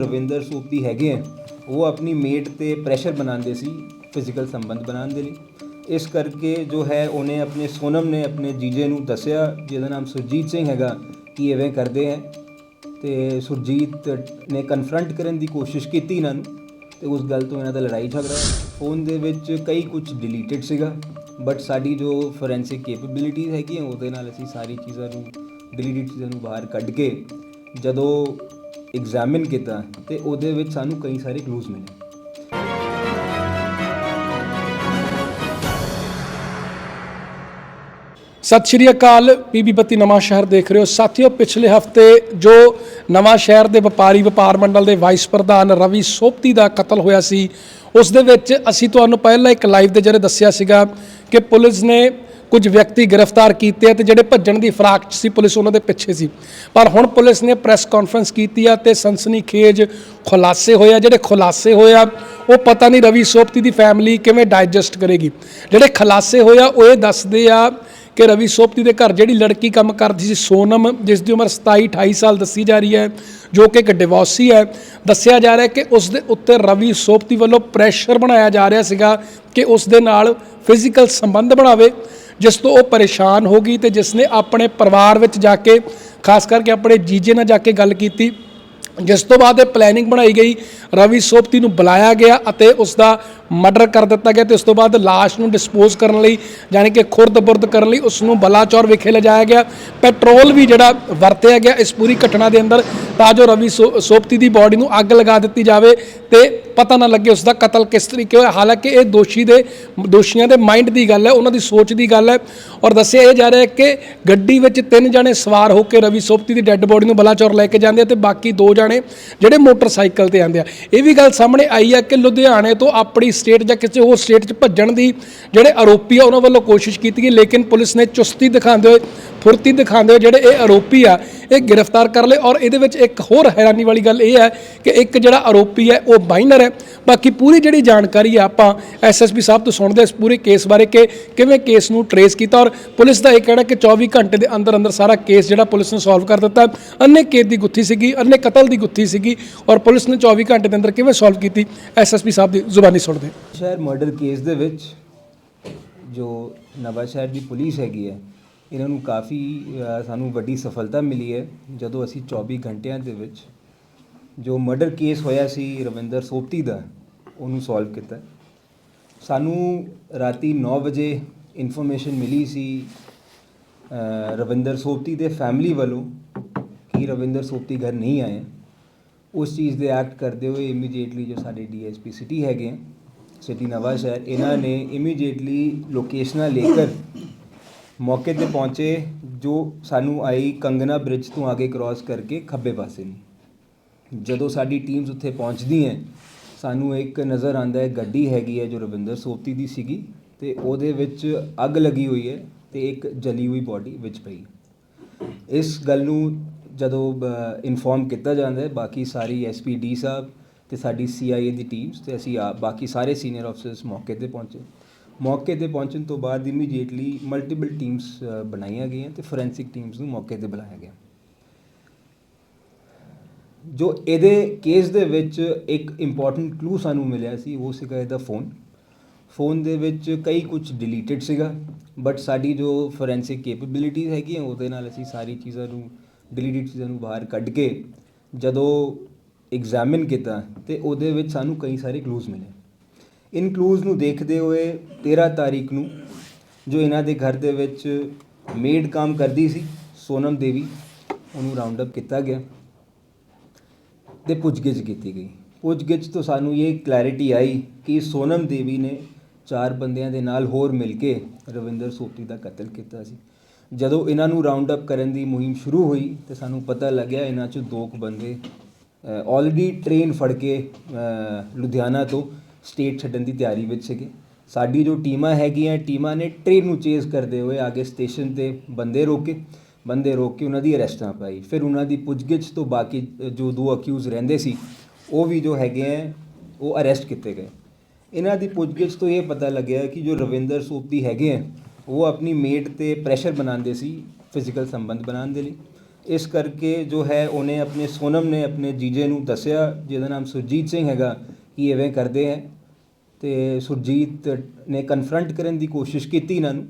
ਰਵਿੰਦਰ ਸੂਪੀ ਹੈਗੇ ਆ, ਉਹ ਆਪਣੀ ਮੇਟ ਤੇ ਪ੍ਰੈਸ਼ਰ ਬਣਾਉਂਦੇ ਸੀ ਫਿਜ਼ੀਕਲ ਸੰਬੰਧ ਬਣਾਉਣ ਦੇ ਲਈ। ਇਸ ਕਰਕੇ ਜੋ ਹੈ, ਉਹਨੇ ਆਪਣੇ ਸੋਨਮ ਨੇ ਆਪਣੇ ਜੀਜੇ ਨੂੰ ਦੱਸਿਆ, ਜਿਹਦਾ ਨਾਮ ਸੁਰਜੀਤ ਸਿੰਘ ਹੈਗਾ, ਕਿ ਐਵੇਂ ਕਰਦੇ ਹੈ ਤੇ ਸੁਰਜੀਤ ਨੇ ਕਨਫਰੰਟ ਕਰਨ ਦੀ ਕੋਸ਼ਿਸ਼ ਕੀਤੀ ਇਹਨਾਂ ਨੂੰ, ਤੇ ਉਸ ਗੱਲ ਤੋਂ ਇਹਨਾਂ ਦਾ ਲੜਾਈ ਝਗੜਾ ਫੋਨ ਦੇ ਵਿੱਚ ਕਈ ਕੁਝ ਡਿਲੀਟਡ ਸੀਗਾ ਬਟ ਸਾਡੀ ਜੋ ਫੋਰੈਂਸਿਕ ਕੈਪੇਬਿਲਿਟੀਜ਼ ਹੈਗੀਆਂ, ਉਹਦੇ ਨਾਲ ਅਸੀਂ ਸਾਰੀ ਚੀਜ਼ਾਂ ਨੂੰ ਡਿਲੀਟਡ ਚੀਜ਼ਾਂ ਨੂੰ ਬਾਹਰ ਕੱਢ ਕੇ, ਜਦੋਂ ਐਗਜ਼ਾਮਿਨ ਕੀਤਾ ਤੇ ਉਹਦੇ ਵਿੱਚ ਸਾਨੂੰ ਕਈ ਸਾਰੇ ਕਲੂਜ਼ ਮਿਲੇ। ਸਤਿ ਸ਼੍ਰੀ ਅਕਾਲ, ਪੀਬੀ ਬੱਤੀ ਨਵਾਂ ਸ਼ਹਿਰ ਦੇਖ ਰਹੇ ਹੋ। ਸਾਥੀਓ, ਪਿਛਲੇ ਹਫ਼ਤੇ ਜੋ ਨਵਾਂ ਸ਼ਹਿਰ ਦੇ ਵਪਾਰੀ ਵਪਾਰ ਮੰਡਲ ਦੇ ਵਾਈਸ ਪ੍ਰਧਾਨ ਰਵੀ ਸੋਪਤੀ ਦਾ ਕਤਲ ਹੋਇਆ ਸੀ, ਉਸ ਦੇ ਵਿੱਚ ਅਸੀਂ ਤੁਹਾਨੂੰ ਪਹਿਲਾਂ ਇੱਕ ਲਾਈਵ ਦੇ ਜਰੇ ਦੱਸਿਆ ਸੀਗਾ ਕਿ ਪੁਲਿਸ ਨੇ ਕੁਝ ਵਿਅਕਤੀ ਗ੍ਰਿਫਤਾਰ ਕੀਤੇ ਆ ਤੇ ਜਿਹੜੇ ਭੱਜਣ ਦੀ ਫਰਾਕ 'ਚ ਸੀ, ਪੁਲਿਸ ਉਹਨਾਂ ਦੇ ਪਿੱਛੇ ਸੀ। ਪਰ ਹੁਣ ਪੁਲਿਸ ਨੇ ਪ੍ਰੈਸ ਕਾਨਫਰੰਸ ਕੀਤੀ ਆ ਤੇ ਸਨਸਨੀਖੇਜ ਖੁਲਾਸੇ ਹੋਏ ਆ। ਜਿਹੜੇ ਖੁਲਾਸੇ ਹੋਏ ਆ, ਉਹ ਪਤਾ ਨਹੀਂ ਰਵੀ ਸੋਪਤੀ ਦੀ ਫੈਮਿਲੀ ਕਿਵੇਂ ਡਾਈਜੈਸਟ ਕਰੇਗੀ। ਜਿਹੜੇ ਖੁਲਾਸੇ ਹੋਏ ਆ, ਉਹ ਇਹ ਦੱਸਦੇ ਆ ਕਿ ਰਵੀ ਸੋਪਤੀ ਦੇ ਘਰ ਜਿਹੜੀ ਲੜਕੀ ਕੰਮ ਕਰਦੀ ਸੀ, ਸੋਨਮ, ਜਿਸ ਦੀ ਉਮਰ 27 28 ਸਾਲ ਦੱਸੀ ਜਾ ਰਹੀ ਹੈ, ਜੋ ਕਿ ਇੱਕ ਡਿਵੋਰਸੀ ਹੈ, ਦੱਸਿਆ ਜਾ ਰਿਹਾ ਹੈ ਕਿ ਉਸ ਦੇ ਉੱਤੇ ਰਵੀ ਸੋਪਤੀ ਵੱਲੋਂ ਪ੍ਰੈਸ਼ਰ ਬਣਾਇਆ ਜਾ ਰਿਹਾ ਸੀਗਾ ਕਿ ਉਸ ਦੇ ਨਾਲ ਫਿਜ਼ੀਕਲ ਸੰਬੰਧ ਬਣਾਵੇ। ਜਿਸ ਤੋਂ ਉਹ ਪਰੇਸ਼ਾਨ ਹੋ ਗਈ ਤੇ ਜਿਸ ਨੇ ਆਪਣੇ ਪਰਿਵਾਰ ਵਿੱਚ ਜਾ ਕੇ, ਖਾਸ ਕਰਕੇ ਆਪਣੇ ਜੀਜੇ ਨਾਲ ਜਾ ਕੇ ਗੱਲ ਕੀਤੀ, ਜਿਸ ਤੋਂ ਬਾਅਦ ਇਹ ਪਲੈਨਿੰਗ ਬਣਾਈ ਗਈ, ਰਵੀ ਸੋਪਤੀ ਨੂੰ ਬੁਲਾਇਆ ਗਿਆ ਅਤੇ ਉਸ ਦਾ ਮਰਡਰ ਕਰ ਦਿੱਤਾ ਗਿਆ ਤੇ ਉਸ ਤੋਂ ਬਾਅਦ ਲਾਸ਼ ਨੂੰ ਡਿਸਪੋਜ਼ ਕਰਨ ਲਈ ਯਾਨੀ ਕਿ ਖੁਰਦ-ਬੁਰਦ ਕਰਨ ਲਈ ਉਸ ਨੂੰ ਬਲਾਚੌਰ ਵਿਖੇ ਲਿਜਾਇਆ ਗਿਆ। ਪੈਟਰੋਲ ਵੀ ਜਿਹੜਾ ਵਰਤਿਆ ਗਿਆ ਇਸ ਪੂਰੀ ਘਟਨਾ ਦੇ ਅੰਦਰ, ਤਾਂ ਜੋ ਰਵੀ ਸੋ- ਸੋਪਤੀ ਦੀ ਬਾਡੀ ਨੂੰ ਅੱਗ ਲਗਾ ਦਿੱਤੀ ਜਾਵੇ ਤੇ ਪਤਾ ਨਾ ਲੱਗੇ ਉਸ ਦਾ ਕਤਲ ਕਿਸ ਤਰੀਕੇ ਹੋਇਆ। ਹਾਲਾਂਕਿ ਇਹ ਦੋਸ਼ੀ ਦੇ ਦੋਸ਼ੀਆਂ ਦੇ ਮਾਈਂਡ ਦੀ ਗੱਲ ਹੈ, ਉਹਨਾਂ ਦੀ ਸੋਚ ਦੀ ਗੱਲ ਹੈ ਔਰ ਦੱਸਿਆ ਇਹ ਜਾ ਰਿਹਾ ਹੈ ਕਿ ਗੱਡੀ ਵਿੱਚ ਤਿੰਨ ਜਣੇ ਸਵਾਰ ਹੋ ਕੇ ਰਵੀ ਸੋਪਤੀ ਦੀ ਡੈੱਡ ਬੋਡੀ ਨੂੰ ਬਲਾਚੌਰ ਲੈ ਕੇ ਜਾਂਦੇ ਆ ਤੇ ਬਾਕੀ ਦੋ ਜਣੇ ਜਿਹੜੇ ਮੋਟਰਸਾਈਕਲ ਤੇ ਆਉਂਦੇ ਆ। ਇਹ ਵੀ ਗੱਲ ਸਾਹਮਣੇ ਆਈ ਹੈ ਕਿ ਲੁਧਿਆਣੇ ਤੋਂ ਆਪਣੀ ਸਟੇਟ ਜਾਂ ਕਿਸੇ ਹੋਰ ਸਟੇਟ 'ਚ ਭੱਜਣ ਦੀ ਜਿਹੜੇ ਆਰੋਪੀ ਆ, ਉਹਨਾਂ ਵੱਲੋਂ ਕੋਸ਼ਿਸ਼ ਕੀਤੀ ਗਈ, ਲੇਕਿਨ ਪੁਲਿਸ ਨੇ ਚੁਸਤੀ ਦਿਖਾਉਂਦੇ ਹੋਏ ਫੁਰਤੀ ਦਿਖਾਉਂਦੇ ਹੋਏ ਜਿਹੜੇ ਇਹ ਆਰੋਪੀ ਆ, ਇਹ ਗ੍ਰਿਫਤਾਰ ਕਰ ਲਏ ਔਰ ਇਹਦੇ ਵਿੱਚ ਇੱਕ ਹੋਰ ਹੈਰਾਨੀ ਵਾਲੀ ਗੱਲ ਇਹ ਹੈ ਕਿ ਇੱਕ ਜਿਹੜਾ ਆਰੋਪੀ ਹੈ, ਉਹ ਮਾਈਨਰ ਹੈ ਬਾਕੀ ਪੂਰੀ ਜਿਹੜੀ ਜਾਣਕਾਰੀ ਆ, ਆਪਾਂ ਐਸਐਸਪੀ ਸਾਹਿਬ ਤੋਂ ਸੁਣਦੇ ਹਾਂ ਇਸ ਪੂਰੇ ਕੇਸ ਬਾਰੇ ਕਿ ਕਿਵੇਂ ਕੇਸ ਨੂੰ ਟਰੇਸ ਕੀਤਾ ਔਰ ਪੁਲਿਸ ਦਾ ਇਹ ਕਹਿਣਾ ਕਿ 24 ਘੰਟੇ ਦੇ ਅੰਦਰ ਅੰਦਰ ਸਾਰਾ ਕੇਸ ਜਿਹੜਾ ਪੁਲਿਸ ਨੇ ਸੋਲਵ ਕਰ ਦਿੱਤਾ ਅੰਨੇ ਕੇਸ ਦੀ ਗੁੱਥੀ ਸੀਗੀ, ਅੰਨੇ ਕਤਲ ਦੀ ਗੁੱਥੀ ਸੀਗੀ ਔਰ ਪੁਲਿਸ ਨੇ 24 ਘੰਟੇ ਦੇ ਅੰਦਰ ਕਿਵੇਂ ਸੋਲਵ ਕੀਤੀ ਐਸਐਸਪੀ ਸਾਹਿਬ ਦੀ ਜ਼ੁਬਾਨੀ ਸੁਣਦੇ ਹਾਂ। ਸ਼ਹਿਰ ਮਰਡਰ ਕੇਸ ਦੇ ਵਿੱਚ ਜੋ ਨਵਾਂ ਸ਼ਹਿਰ ਦੀ ਪੁਲਿਸ ਹੈਗੀ ਹੈ ਇਹਨਾਂ ਨੂੰ ਕਾਫੀ ਸਾਨੂੰ ਵੱਡੀ ਸਫਲਤਾ ਮਿਲੀ ਹੈ ਜਦੋਂ ਅਸੀਂ 24 ਘੰਟਿਆਂ ਦੇ ਵਿੱਚ ਜੋ ਮਰਡਰ ਕੇਸ ਹੋਇਆ ਸੀ ਰਵਿੰਦਰ ਸੋਪਤੀ ਦਾ, ਉਹਨੂੰ ਸੋਲਵ ਕੀਤਾ। ਸਾਨੂੰ ਰਾਤੀ 9 ਵਜੇ ਇਨਫੋਰਮੇਸ਼ਨ ਮਿਲੀ ਸੀ ਰਵਿੰਦਰ ਸੋਪਤੀ ਦੇ ਫੈਮਿਲੀ ਵੱਲੋਂ ਕਿ ਰਵਿੰਦਰ ਸੋਪਤੀ ਘਰ ਨਹੀਂ ਆਏ। ਉਸ ਚੀਜ਼ ਦੇ ਐਕਟ ਕਰਦੇ ਹੋਏ ਇਮੀਡੀਏਟਲੀ ਜੋ ਸਾਡੇ ਡੀਐਸਪੀ ਸਿਟੀ ਹੈਗੇ ਹੈ ਸਿਟੀ ਨਵਾਂ ਸ਼ਹਿਰ ਇਹਨਾਂ ਨੇ ਇਮੀਡੀਏਟਲੀ ਲੋਕੇਸ਼ਨਾਂ ਲੇਕਰ ਮੌਕੇ ਤੇ ਪਹੁੰਚੇ ਜੋ ਸਾਨੂੰ ਆਈ ਕੰਗਨਾ ਬ੍ਰਿਜ ਤੋਂ ਅੱਗੇ ਕ੍ਰਾਸ ਕਰਕੇ ਖੱਬੇ ਪਾਸੇ ਨੂੰ। ਜਦੋਂ ਸਾਡੀ ਟੀਮਸ ਉੱਥੇ ਪਹੁੰਚਦੀ ਹੈ, ਸਾਨੂੰ ਇੱਕ ਨਜ਼ਰ ਆਂਦਾ ਹੈ, ਗੱਡੀ ਹੈਗੀ ਹੈ ਜੋ ਰਵਿੰਦਰ ਸੋਪਤੀ ਦੀ ਸੀਗੀ ਤੇ ਉਹਦੇ ਵਿੱਚ ਅੱਗ ਲੱਗੀ ਹੋਈ ਹੈ ਤੇ ਇੱਕ ਜਲੀ ਹੋਈ ਬਾਡੀ ਵਿੱਚ ਪਈ। ਇਸ ਗੱਲ ਨੂੰ ਜਦੋਂ ਇਨਫੋਰਮ ਕੀਤਾ ਜਾਂਦਾ ਹੈ, ਬਾਕੀ ਸਾਰੀ ਐਸਪੀਡੀ ਸਾਹਿਬ ਤੇ ਸਾਡੀ ਸੀਆਈਏ ਦੀ ਟੀਮਸ ਤੇ ਅਸੀਂ ਆ, ਬਾਕੀ ਸਾਰੇ ਸੀਨੀਅਰ ਅਫਸਰਸ ਮੌਕੇ ਤੇ ਪਹੁੰਚੇ। ਮੌਕੇ ਤੇ ਪਹੁੰਚਣ ਤੋਂ ਬਾਅਦ ਇਮੀਡੀਏਟਲੀ ਮਲਟੀਪਲ ਟੀਮਸ ਬਣਾਈਆਂ ਗਈਆਂ ਤੇ ਫੋਰੈਂਸਿਕ ਟੀਮਸ ਨੂੰ ਮੌਕੇ ਤੇ ਬੁਲਾਇਆ ਗਿਆ। ਜੋ ਇਹਦੇ ਕੇਸ ਦੇ ਵਿੱਚ ਇੱਕ ਇੰਪੋਰਟੈਂਟ ਕਲੂ ਸਾਨੂੰ ਮਿਲਿਆ ਸੀ, ਉਹ ਸੀਗਾ ਇਹਦਾ ਫੋਨ ਫੋਨ ਦੇ ਵਿੱਚ ਕਈ ਕੁਝ ਡਿਲੀਟਡ ਸੀਗਾ ਬਟ ਸਾਡੀ ਜੋ ਫੋਰੈਂਸਿਕ ਕੈਪੇਬਿਲਿਟੀਜ਼ ਹੈਗੀਆਂ, ਉਹਦੇ ਨਾਲ ਅਸੀਂ ਸਾਰੀ ਚੀਜ਼ਾਂ ਨੂੰ ਡਿਲੀਟਡ ਚੀਜ਼ਾਂ ਨੂੰ ਬਾਹਰ ਕੱਢ ਕੇ ਜਦੋਂ ਐਗਜ਼ਾਮਿਨ ਕੀਤਾ, ਤੇ ਉਹਦੇ ਵਿੱਚ ਸਾਨੂੰ ਕਈ ਸਾਰੇ ਕਲੂਜ਼ ਮਿਲੇ। ਇਨ ਕਲੂਜ਼ ਨੂੰ ਦੇਖਦੇ ਹੋਏ 13 ਤਾਰੀਖ ਨੂੰ ਜੋ ਇਹਨਾਂ ਦੇ ਘਰ ਦੇ ਵਿੱਚ ਮੇਡ ਕੰਮ ਕਰਦੀ ਸੀ, ਸੋਨਮ ਦੇਵੀ, ਉਹਨੂੰ ਰਾਉਂਡ ਅਪ ਕੀਤਾ ਗਿਆ ਤੇ ਪੁੱਛਗਿੱਛ ਕੀਤੀ ਗਈ। ਪੁੱਛਗਿੱਛ ਤੋਂ ਸਾਨੂੰ ਇਹ ਕਲੈਰਿਟੀ ਆਈ ਕਿ ਸੋਨਮ ਦੇਵੀ ਨੇ ਚਾਰ ਬੰਦਿਆਂ ਦੇ ਨਾਲ ਹੋਰ ਮਿਲ ਕੇ ਰਵਿੰਦਰ ਸੋਪਤੀ ਦਾ ਕਤਲ ਕੀਤਾ ਸੀ। ਜਦੋਂ ਇਹਨਾਂ ਨੂੰ ਰਾਉਂਡ ਅਪ ਕਰਨ ਦੀ ਮੁਹਿੰਮ ਸ਼ੁਰੂ ਹੋਈ ਤੇ ਸਾਨੂੰ ਪਤਾ ਲੱਗਿਆ ਇਹਨਾਂ 'ਚੋਂ ਦੋ ਕੁ ਬੰਦੇ ਆਲਰੇਡੀ ਟ੍ਰੇਨ ਫੜ ਕੇ ਲੁਧਿਆਣਾ ਤੋਂ ਸਟੇਟ ਛੱਡਣ ਦੀ ਤਿਆਰੀ ਵਿੱਚ ਸੀਗੇ। ਸਾਡੀ ਜੋ ਟੀਮਾਂ ਹੈਗੀਆਂ, ਟੀਮਾਂ ਨੇ ਟ੍ਰੇਨ ਨੂੰ ਚੇਜ਼ ਕਰਦੇ ਹੋਏ ਆਗੇ ਸਟੇਸ਼ਨ ਤੇ ਬੰਦੇ ਰੋਕੇ। ਬੰਦੇ ਰੋਕ ਕੇ ਉਹਨਾਂ ਦੀ ਅਰੈਸਟਾਂ ਪਾਈ। ਫਿਰ ਉਹਨਾਂ ਦੀ ਪੁੱਛਗਿੱਛ ਤੋਂ ਬਾਕੀ ਜੋ ਦੋ ਅਕਿਊਜ਼ ਰਹਿੰਦੇ ਸੀ, ਉਹ ਵੀ ਜੋ ਹੈਗੇ ਹੈ ਉਹ ਅਰੈਸਟ ਕੀਤੇ ਗਏ। ਇਹਨਾਂ ਦੀ ਪੁੱਛਗਿੱਛ ਤੋਂ ਇਹ ਪਤਾ ਲੱਗਿਆ ਕਿ ਜੋ ਰਵਿੰਦਰ ਸੋਪਤੀ ਹੈਗੇ ਹੈ ਉਹ ਆਪਣੀ ਮੇਟ ਤੇ ਪ੍ਰੈਸ਼ਰ ਬਣਾਉਂਦੇ ਸੀ ਫਿਜ਼ੀਕਲ ਸੰਬੰਧ ਬਣਾਉਣ ਦੇ ਲਈ। ਇਸ ਕਰਕੇ ਜੋ ਹੈ, ਉਹਨੇ ਆਪਣੇ ਸੋਨਮ ਨੇ ਆਪਣੇ ਜੀਜੇ ਨੂੰ ਦੱਸਿਆ, ਜਿਹਦਾ ਨਾਮ ਸੁਰਜੀਤ ਸਿੰਘ ਹੈਗਾ ਕਿ ਐਵੇਂ ਕਰਦੇ ਹੈ। ਤੇ ਸੁਰਜੀਤ ਨੇ ਕਨਫਰੰਟ ਕਰਨ ਦੀ ਕੋਸ਼ਿਸ਼ ਕੀਤੀ ਇਹਨਾਂ ਨੂੰ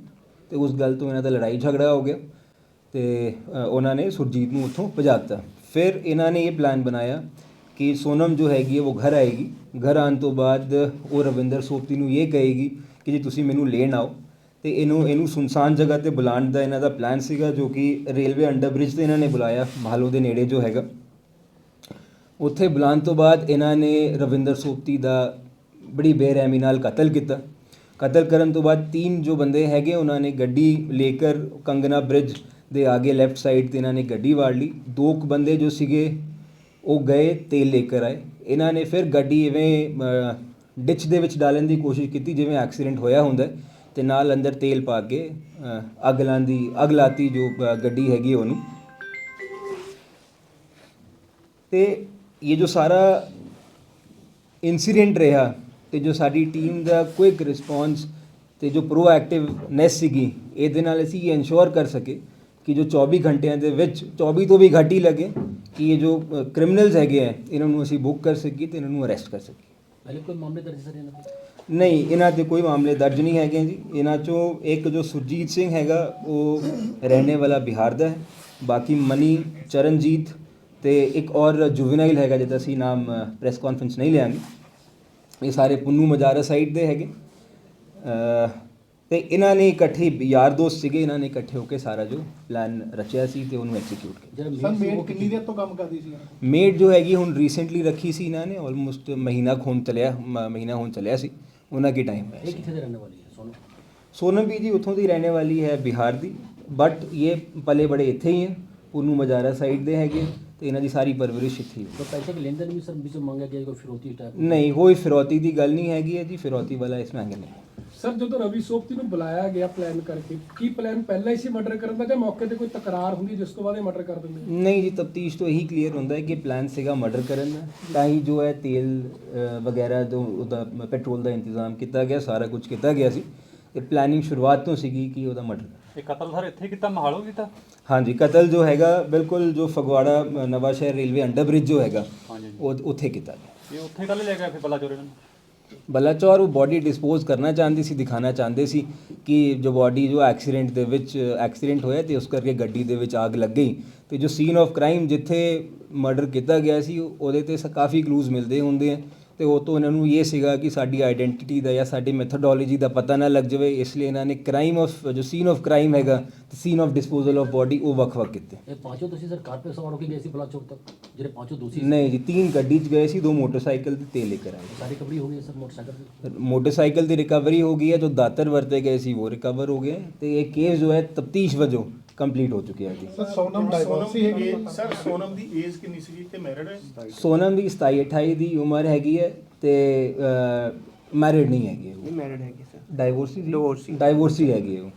ਤੇ ਉਸ ਗੱਲ ਤੋਂ ਇਹਨਾਂ ਦਾ ਲੜਾਈ ਝਗੜਾ ਹੋ ਗਿਆ ਤੇ ਉਹਨਾਂ ਨੇ ਸੁਰਜੀਤ ਨੂੰ ਉੱਥੋਂ ਭਜਾਤਾ। ਫਿਰ ਇਹਨਾਂ ਨੇ ਇਹ ਪਲਾਨ ਬਣਾਇਆ ਕਿ ਸੋਨਮ ਜੋ ਹੈਗੀ ਹੈ ਉਹ ਘਰ ਆਏਗੀ। ਘਰ ਆਉਣ ਤੋਂ ਬਾਅਦ ਉਹ ਰਵਿੰਦਰ ਸੋਪਤੀ ਨੂੰ ਇਹ ਕਹੇਗੀ ਕਿ ਜੀ ਤੁਸੀਂ ਮੈਨੂੰ ਲੈਣ ਆਓ। ਤੇ ਇਹਨੂੰ ਇਹਨੂੰ ਸੁਨਸਾਨ ਜਗ੍ਹਾ ਤੇ ਬੁਲਾਉਣ ਦਾ ਇਹਨਾਂ ਦਾ ਪਲਾਨ ਸੀਗਾ ਜੋ ਕਿ ਰੇਲਵੇ ਅੰਡਰ ਬ੍ਰਿਜ ਤੇ ਇਹਨਾਂ ਨੇ ਬੁਲਾਇਆ, ਮਹਾਲੋ ਦੇ ਨੇੜੇ ਜੋ ਹੈਗਾ। ਉੱਥੇ ਬੁਲਾਉਣ ਤੋਂ ਬਾਅਦ ਇਹਨਾਂ ਨੇ ਰਵਿੰਦਰ ਸੋਪਤੀ ਦਾ ਬੜੀ ਬੇਰਹਿਮੀ ਨਾਲ ਕਤਲ ਕੀਤਾ। ਕਤਲ ਕਰਨ ਤੋਂ ਬਾਅਦ ਤਿੰਨ ਜੋ ਬੰਦੇ ਹੈਗੇ ਉਹਨਾਂ ਨੇ ਗੱਡੀ ਲੇਕਰ ਕੰਗਨਾ ਬ੍ਰਿਜ ਦੇ ਆਗੇ ਲੈਫਟ ਸਾਈਡ ਤੇ ਇਹਨਾਂ ਨੇ ਗੱਡੀ ਵਾੜ ਲਈ। ਦੋ ਕੁ ਬੰਦੇ ਜੋ ਸੀਗੇ ਉਹ ਗਏ ਤੇਲ ਲੇਕਰ ਆਏ। ਇਹਨਾਂ ਨੇ ਫਿਰ ਗੱਡੀ ਇਵੇਂ ਡਿਚ ਦੇ ਵਿੱਚ ਡਾਲਣ ਦੀ ਕੋਸ਼ਿਸ਼ ਕੀਤੀ ਜਿਵੇਂ ਐਕਸੀਡੈਂਟ ਹੋਇਆ ਹੁੰਦਾ ਹੈ, ਤੇ ਨਾਲ ਅੰਦਰ ਤੇਲ ਪਾ ਕੇ ਅੱਗ ਲਾਉਣ ਅੱਗ ਲਾਤੀ ਜੋ ਗੱਡੀ ਹੈਗੀ ਉਹਨੂੰ। ਤੇ ਇਹ ਜੋ ਸਾਰਾ ਇਨਸੀਡੈਂਟ ਰਿਹਾ ਤੇ ਜੋ ਸਾਡੀ ਟੀਮ ਦਾ ਕੁਇਕ ਰਿਸਪੌਂਸ ਤੇ ਜੋ ਪ੍ਰੋਐਕਟਿਵਨੈਸ ਸੀਗੀ ਇਹਦੇ ਨਾਲ ਅਸੀਂ ਇਹ ਇਨਸ਼ੋਰ ਕਰ ਸਕੇ ਕਿ ਜੋ 24 ਘੰਟਿਆਂ ਦੇ ਵਿੱਚ 24 ਤੋਂ ਵੀ ਘੱਟ ਹੀ ਲੱਗੇ ਕਿ ਇਹ ਜੋ ਕ੍ਰਿਮੀਨਲਸ ਹੈਗੇ ਆ ਇਹਨਾਂ ਨੂੰ ਅਸੀਂ ਬੁੱਕ ਕਰ ਸਕੀਏ ਤੇ ਇਹਨਾਂ ਨੂੰ ਅਰੈਸਟ ਕਰ ਸਕੀਏ। ਪਹਿਲੇ ਕੋਈ ਮਾਮਲੇ ਦਰਜ ਸਰ ਇਹਨਾਂ ਤੇ? ਨਹੀਂ ਇਹਨਾਂ ਤੇ ਕੋਈ ਮਾਮਲੇ ਦਰਜ ਨਹੀਂ ਹੈਗੇ ਜੀ। ਇਹਨਾਂ ਚੋਂ ਇੱਕ ਜੋ ਸੁਰਜੀਤ ਸਿੰਘ ਹੈਗਾ ਉਹ ਰਹਿਣੇ ਵਾਲਾ ਬਿਹਾਰ ਦਾ ਹੈ। ਬਾਕੀ ਮਨੀ ਚਰਨਜੀਤ ਤੇ ਇੱਕ ਔਰ ਜੁਵਨਾਈਲ ਹੈਗਾ ਜਿੱਦਾਂ ਅਸੀਂ ਨਾਮ ਪ੍ਰੈਸ ਕਾਨਫਰੰਸ ਨਹੀਂ ਲਿਆਂਗੇ। ਇਹ ਸਾਰੇ ਪੁੰਨੂ ਮਜਾਰਾ ਸਾਈਡ ਦੇ ਹੈਗੇ। ਤੇ ਇਹਨਾਂ ਨੇ ਇਕੱਠੇ ਯਾਰ ਦੋਸਤ ਸੀਗੇ ਇਹਨਾਂ ਨੇ ਇਕੱਠੇ ਹੋ ਕੇ ਸਾਰਾ ਜੋ ਪਲਾਨ ਰਚਿਆ ਸੀ ਤੇ ਉਹਨੂੰ ਐਗਜ਼ੀਕਿਊਟ ਕੀਤਾ। ਸਰ ਮੇਡ ਕਿੰਨੀ ਦੇਰ ਤੋਂ ਕੰਮ ਕਰਦੀ ਸੀ? ਮੇਡ ਜੋ ਹੈਗੀ ਹੁਣ ਰੀਸੈਂਟਲੀ ਰੱਖੀ ਸੀ ਇਹਨਾਂ ਨੇ ਆਲਮੋਸਟ ਮਹੀਨਾ ਖੋਣ ਚਲਿਆ ਮਹੀਨਾ ਹੋਣ ਚੱਲਿਆ ਸੀ। ਉਹਨਾਂ ਕੀ ਟਾਈਮ ਹੈ ਇਹ ਕਿੱਥੇ ਦੇ ਰਹਿਣ ਵਾਲੀ ਹੈ ਸੋਨਮ ਸੋਨਮ ਵੀ ਜੀ ਉੱਥੋਂ ਦੀ ਰਹਿਣੇ ਵਾਲੀ ਹੈ ਬਿਹਾਰ ਦੀ ਬਟ ਇਹ ਪਲੇ ਬੜੇ ਇੱਥੇ ਹੀ ਹੈ ਪੁੰਨੂ ਮਜਾਰਾ ਸਾਈਡ ਦੇ ਹੈਗੇ। ਤੇ ਇਹਨਾਂ ਦੀ ਸਾਰੀ ਪਰਵਰਿਸ਼ ਇੱਥੇ ਹੀ ਹੈ तो पैसे के लेन देन भी सर बीच में मांगा गया कोई फिरौती टाइप ਨਹੀਂ ਕੋਈ ਫਿਰੌਤੀ ਦੀ ਗੱਲ ਨਹੀਂ ਹੈਗੀ ਹੈ ਜੀ ਫਿਰੌਤੀ ਵਾਲਾ ਇਸ ਮੰਗੇ ਨਹੀਂ ਸਰ ਜਦੋਂ ਰਵੀ ਸੋਪਤੀ ਨੂੰ ਬੁਲਾਇਆ ਗਿਆ ਪਲਾਨ ਕਰਕੇ ਕੀ ਪਲਾਨ ਪਹਿਲਾਂ ਹੀ ਸੀ ਮਰਡਰ ਕਰਨ ਦਾ ਜਾਂ ਮੌਕੇ ਤੇ ਕੋਈ ਤਕਰਾਰ ਹੁੰਦੀ ਜਿਸ ਤੋਂ ਬਾਅਦ ਇਹ ਮਰਡਰ ਕਰ ਦਿੰਦੇ ਨਹੀਂ ਜੀ ਤਫਤੀਸ਼ ਤੋਂ ਇਹੀ ਕਲੀਅਰ ਹੁੰਦਾ ਹੈ ਕਿ ਪਲਾਨ ਸੀਗਾ ਮਰਡਰ ਕਰਨ ਦਾ ਤਾਂ ਹੀ ਜੋ ਹੈ ਤੇਲ ਅ, ਵਗੈਰਾ ਜੋ ਉਹਦਾ ਪੈਟਰੋਲ ਦਾ ਇੰਤਜ਼ਾਮ ਕੀਤਾ ਗਿਆ ਸਾਰਾ ਕੁਝ ਕੀਤਾ ਗਿਆ ਸੀ ਤੇ ਪਲਾਨਿੰਗ ਸ਼ੁਰੂਆਤ ਤੋਂ ਸੀਗੀ ਕਿ ਉਹਦਾ ਮਰਡਰ ਇਹ ਕਤਲ ਸਰ ਇੱਥੇ ਕੀਤਾ ਮਹਾਲੋ ਕੀਤਾ? ਹਾਂਜੀ ਕਤਲ ਜੋ ਹੈਗਾ ਬਿਲਕੁਲ ਜੋ ਫਗਵਾੜਾ ਨਵਾਂ ਸ਼ਹਿਰ ਰੇਲਵੇ ਅੰਡਰ ਬ੍ਰਿਜ ਜੋ ਹੈਗਾ ਹਾਂਜੀ ਉਹ ਉੱਥੇ ਕੀਤਾ ਗਿਆ। ਇਹ ਉੱਥੇ ਕੱਲ ਲੈ ਗਿਆ ਫਿਰ ਬਲਾਚੌਰ ਇਹਨਾਂ ਨੂੰ? ਬਲਾਚੌਰ ਉਹ ਬੋਡੀ ਡਿਸਪੋਜ਼ ਕਰਨਾ ਚਾਹੁੰਦੀ ਸੀ ਦਿਖਾਣਾ ਚਾਹੁੰਦੇ ਸੀ ਕਿ ਜੋ ਬੋਡੀ ਜੋ ਐਕਸੀਡੈਂਟ ਦੇ ਵਿੱਚ ਐਕਸੀਡੈਂਟ ਹੋਇਆ ਤੇ ਉਸ ਕਰਕੇ ਗੱਡੀ ਦੇ ਵਿੱਚ ਆਗ ਲੱਗ ਗਈ ਤੇ ਜੋ ਸੀਨ ਆਫ ਕ੍ਰਾਈਮ ਜਿੱਥੇ ਮਰਡਰ ਕੀਤਾ ਗਿਆ ਸੀ ਉਹ- ਉਹਦੇ ਤੇ ਕਾਫੀ ਕਲੂਜ਼ ਮਿਲਦੇ ਹੁੰਦੇ ਆ। ਤੇ ਉਹ ਤੋਂ ਇਹਨਾਂ ਨੂੰ ਇਹ ਸੀਗਾ ਕਿ ਸਾਡੀ ਆਇਡੈਂਟੀਟੀ ਦਾ ਜਾਂ ਸਾਡੀ ਮੈਥਡੋਲੋਜੀ ਦਾ ਪਤਾ ਨਾ ਲੱਗ ਜਾਵੇ ਇਸ ਲਈ ਇਹਨਾਂ ਨੇ ਕ੍ਰਾਈਮ ਆਫ ਜੋ ਸੀਨ ਆਫ ਕ੍ਰਾਈਮ ਹੈਗਾ ਤੇ scene of disposal of body ਉਹ ਵੱਖ-ਵੱਖ ਕੀਤੇ। ਇਹ ਪਾਂਚੋਂ ਤੁਸੀਂ ਸਰਕਾਰ ਤੇ ਸਵਾਰ ਹੋ ਗਏ ਸੀ ਬਲਾ ਚੌਕ ਤੱਕ ਜਿਹੜੇ ਪਾਂਚੋਂ ਦੋਸ਼ੀ ਨਹੀਂ ਜੀ ਤਿੰਨ ਗੱਡੀ 'ਚ ਗਏ ਸੀ ਦੋ ਮੋਟਰਸਾਈਕਲ ਤੇ ਤੇ ਲੈ ਕੇ ਆਏ ਸਾਰੀ ਰਿਕਵਰੀ ਹੋ ਗਈ ਸਰ ਮੋਟਰਸਾਈਕਲ ਮੋਟਰਸਾਈਕਲ ਦੀ ਰਿਕਵਰੀ ਹੋ ਗਈ ਹੈ ਜੋ ਦਾਤਰ ਵਰਤੇ ਗਏ ਸੀ ਉਹ ਰਿਕਵਰ ਹੋ ਗਏ। ਤੇ ਇਹ ਕੇਸ ਜੋ ਹੈ ਤਪਤੀਸ਼ ਵਜੋਂ ਕੰਪਲੀਟ ਹੋ ਚੁੱਕਿਆ ਜੀ। ਸਰ ਸੋਨਮ ਡਾਈਵੋਰਸੀ ਹੈਗੀ age- ਸਰ ਸੋਨਮ ਦੀ ਏਜ ਕਿੰਨੀ ਸੀਗੀ ਤੇ ਮੈਰਿਡ ਹੈ? ਸੋਨਮ ਦੀ 27 28 ਦੀ ਉਮਰ ਹੈਗੀ ਹੈ ਤੇ ਮੈਰਿਡ ਨਹੀਂ ਹੈਗੀ ਉਹ। ਮੈਰਿਡ ਹੈਗੀ ਸਰ। Divorcee Divorcee। ਡਾਈਵੋਰਸੀ ਹੈਗੀ ਹੈ ਉਹ।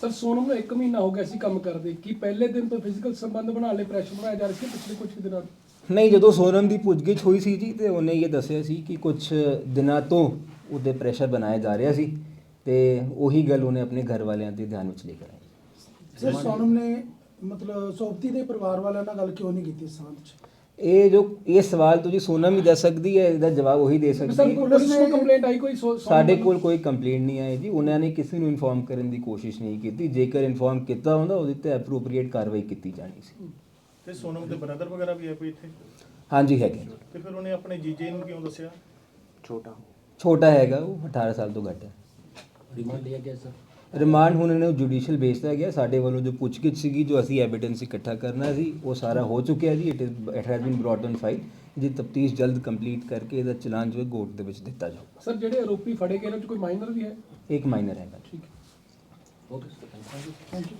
ਸਰ ਸੋਨਮ ਨੂੰ 1 ਮਹੀਨਾ ਹੋ ਗਿਆ ਸੀ ਕੰਮ ਕਰਦੇ ਕੀ ਪਹਿਲੇ ਦਿਨ ਤੋਂ ਫਿਜ਼ੀਕਲ ਸੰਬੰਧ ਬਣਾਉਣ ਲਈ ਪ੍ਰੈਸ਼ਰ ਬਣਾਇਆ ਜਾ ਰਿਹਾ ਸੀ ਪਿਛਲੇ ਕੁਝ ਦਿਨਾਂ ਤੋਂ? ਨਹੀਂ ਜਦੋਂ ਸੋਨਮ ਦੀ ਪੁੱਛਗਿੱਛ ਹੋਈ ਸੀ ਜੀ ਤੇ ਉਹਨੇ ਇਹ ਦੱਸਿਆ ਸੀ ਕਿ ਕੁਝ ਦਿਨਾਂ ਤੋਂ ਉਹਦੇ ਪ੍ਰੈਸ਼ਰ ਬਣਾਇਆ ਜਾ ਰਿਹਾ ਸੀ ਤੇ ਉਹੀ ਗੱਲ ਉਹਨੇ ਆਪਣੇ ਘਰ ਵਾਲਿਆਂ ਦੇ ਧਿਆਨ ਵਿੱਚ ਲੈ ਕੇ ਆਈ। ਸਰ ਸੋਨਮ ਨੇ ਮਤਲਬ ਸੋਪਤੀ ਦੇ ਪਰਿਵਾਰ ਵਾਲਿਆਂ ਨਾਲ ਗੱਲ ਕਿਉਂ ਨਹੀਂ ਕੀਤੀ ਸੰਬੰਧ ਚ? ਇਹ ਜੋ ਇਹ ਸਵਾਲ ਤੁਸੀਂ ਸੋਨਮ ਹੀ ਦੱਸ ਸਕਦੀ ਹੈ ਇਹਦਾ ਜਵਾਬ ਉਹੀ ਦੇ ਸਕਦੀ ਸਰ ਹੈ। ਪੁਲਿਸ ਨੂੰ ਕੰਪਲੇਂਟ ਆਈ ਕੋਈ ਸੋ- ਸੋਨਮ ਸਾਡੇ ਵੱਲੋਂ? ਕੋਲ ਕੋਈ ਕੰਪਲੇਂਟ ਨਹੀਂ ਆਈ ਜੀ। ਉਹਨਾਂ ਨੇ ਕਿਸੇ ਨੂੰ ਇਨਫੋਰਮ ਕਰਨ ਦੀ ਕੋਸ਼ਿਸ਼ ਨਹੀਂ ਕੀਤੀ। ਜੇਕਰ ਇਨਫੋਰਮ ਕੀਤਾ ਹੁੰਦਾ ਉਹਦੇ ਤੇ ਐਪਰੋਪਰੀਏਟ ਕਾਰਵਾਈ ਕੀਤੀ ਜਾਣੀ ਸੀ। ਤੇ ਸੋਨਮ ਦੇ ਬ੍ਰਦਰ ਵਗੈਰਾ ਵੀ ਹੈ ਕੋਈ ਇੱਥੇ? ਹਾਂਜੀ ਹੈਗੇ ਤੇ ਫਿਰ ਉਹਨੇ ਆਪਣੇ ਜੀਜੇ ਨੂੰ ਕਿਉਂ ਦੱਸਿਆ? ਛੋਟਾ। ਛੋਟਾ ਹੈਗਾ ਉਹ 18 ਸਾਲ ਤੋਂ ਘੱਟ ਹੈ। ਰਿਮਾਂਡ ਹੁਣ ਇਹਨੂੰ ਜੁਡੀਸ਼ੀਅਲ ਬੇਸ ਗਿਆ। ਸਾਡੇ ਵੱਲੋਂ ਜੋ ਪੁੱਛਗਿੱਛ ਸੀਗੀ ਜੋ ਅਸੀਂ ਐਵੀਡੈਂਸ ਇਕੱਠਾ ਕਰਨਾ ਸੀ ਉਹ ਸਾਰਾ ਹੋ ਚੁੱਕਿਆ ਜੀ। It is it has been brought on file ਜੇ ਤਫਤੀਸ਼ ਜਲਦ ਕੰਪਲੀਟ ਕਰਕੇ ਇਹਦਾ ਚਲਾਨ ਜੋ ਹੈ ਕੋਰਟ ਦੇ ਵਿੱਚ ਦਿੱਤਾ ਜਾਊਗਾ ਸਰ ਜਿਹੜੇ ਆਰੋਪੀ ਫੜੇ ਗਏ ਨੇ ਉਹ ਕੋਈ ਮਾਈਨਰ ਵੀ ਹੈ? ਇੱਕ ਮਾਈਨਰ ਹੈਗਾ। ਠੀਕ ਹੈ। Okay sir thank you